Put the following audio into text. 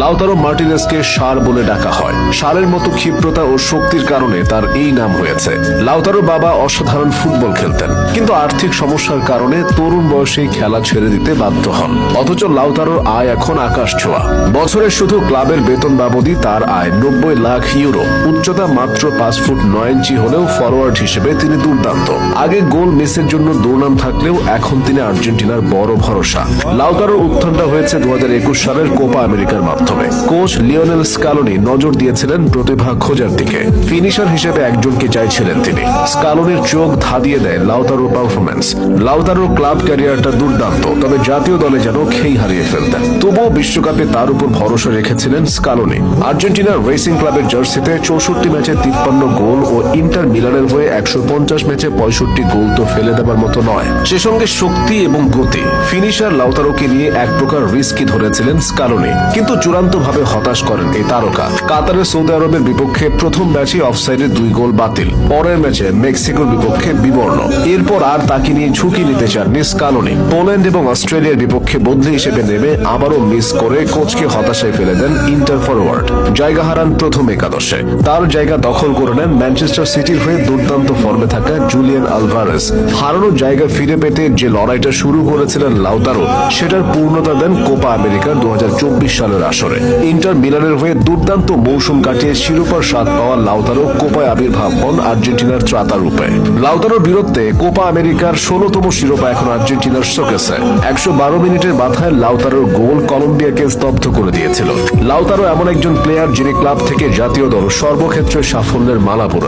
Lautaro মার্টিনেসকে সার বলে ডাকা হয়। সারের মতো ক্ষিপ্রতা ও শক্তির কারণে তার এই নাম হয়েছে। লাউতারোর বাবা অসাধারণ ফুটবল খেলতেন, কিন্তু আর্থিক সমস্যার কারণে তরুণ বয়সেই খেলা ছেড়ে দিতে বাধ্য হন। অথচ লাউতারোর আয় এখন আকাশ ছোঁয়া। বছরে শুধু ক্লাবের বেতন বাবদই তার আয় নব্বই লাখ ইউরো। উচ্চতা মাত্র পাঁচ ফুট নয় ইঞ্চি হলেও ফরওয়ার্ড হিসেবে তিনি দুর্দান্ত। আগে গোল মিসের জন্য দুর্নাম থাকলেও এখন তিনি আর্জেন্টিনার বড় ভরসা। লাউতারোর উত্থানটা হয়েছে দু হাজার একুশ সালের কোপা আমেরিকার মাধ্যমে কোচ লিওনেল স্কালোনি নজর দিয়েছিলেন প্রতিভা খোঁজার দিকে। ফিনিশার হিসেবে একজনকে চাইছিলেন তিনি। স্কালোনির চোখ ধাঁধিয়ে দেয় লাউতারোর পারফরমেন্স লাউতারোর ক্লাব ক্যারিয়ারটা দুর্দান্ত, তবে জাতীয় দলে যেন খেই হারিয়ে ফেলতেন। তবুও বিশ্বকাপে তার উপর ভরসা রেখেছিলেন স্কালোনি। আর্জেন্টিনার রেসিং ক্লাবের জার্সিতে চৌষট্টি ম্যাচে তিপ্পান্ন গোল ও ইন্টার মিলানের হয়ে একশো পঞ্চাশ ম্যাচে পঁয়ষট্টি গোল তো ফেলে দেবার মতো নয়। সে সঙ্গে শক্তি এবং গতি। ফিনিশার লাউতারোকে নিয়ে এক প্রকার রিস্কি ধরেছিলেন স্কালোনি। কিন্তু চূড়ান্তভাবে হতাশ করেন এই তারকা। কাতারের সৌদি আরবের বিপক্ষে প্রথম ম্যাচে অফসাইডে দুই গোল বাতিল। পরের ম্যাচে মেক্সিকোর বিপক্ষে বিবর্ণ। এরপর আর তাকে নিয়ে ঝুঁকি নিতে চাননি স্কালোনি পোল্যান্ড এবং অস্ট্রেলিয়ার বিপক্ষে বদলি হিসেবে নেমে আবারও মিস করে কোচকে হতাশায় ফেলে দেন ইন্টার ফরওয়ার্ড। জায়গা হারান প্রথম একাদশে। তার জায়গা দখল করে নেন ম্যানচেস্টার সিটির হয়ে দুর্দান্ত ফর্মে থাকা জুলিয়ান আলভারেস। হারানোর জায়গা ফিরে পেতে যে লড়াইটা শুরু করেছিলেন লাউতারো, সেটার পূর্ণতা দেন কোপা আমেরিকার দু হাজার চব্বিশ সালের আসরে। ইন্টার মিলানের হয়ে দুর্দান্ত মৌসুম কাটিয়ে শিরোপার স্বাদ পাওয়া লাউতারো কোপায় আবির্ভাব হন আর্জেন্টিনার ত্রাতা রূপে লাউতারোর বিরুদ্ধে কোপা আমেরিকার ষোলতম শিরোপা এখন আর্জেন্টিনার শোকেছে একশো বারো মিনিটের মাথায় লাউতারোর গোল কলম্বিয়াকে স্তব্ধ করে দিয়েছিল। লাউতারো এমন একজন প্লেয়ার যিনি ক্লাব থেকে জাতীয় দল সর্বক্ষেত্রে সাফল্যের মালা পরে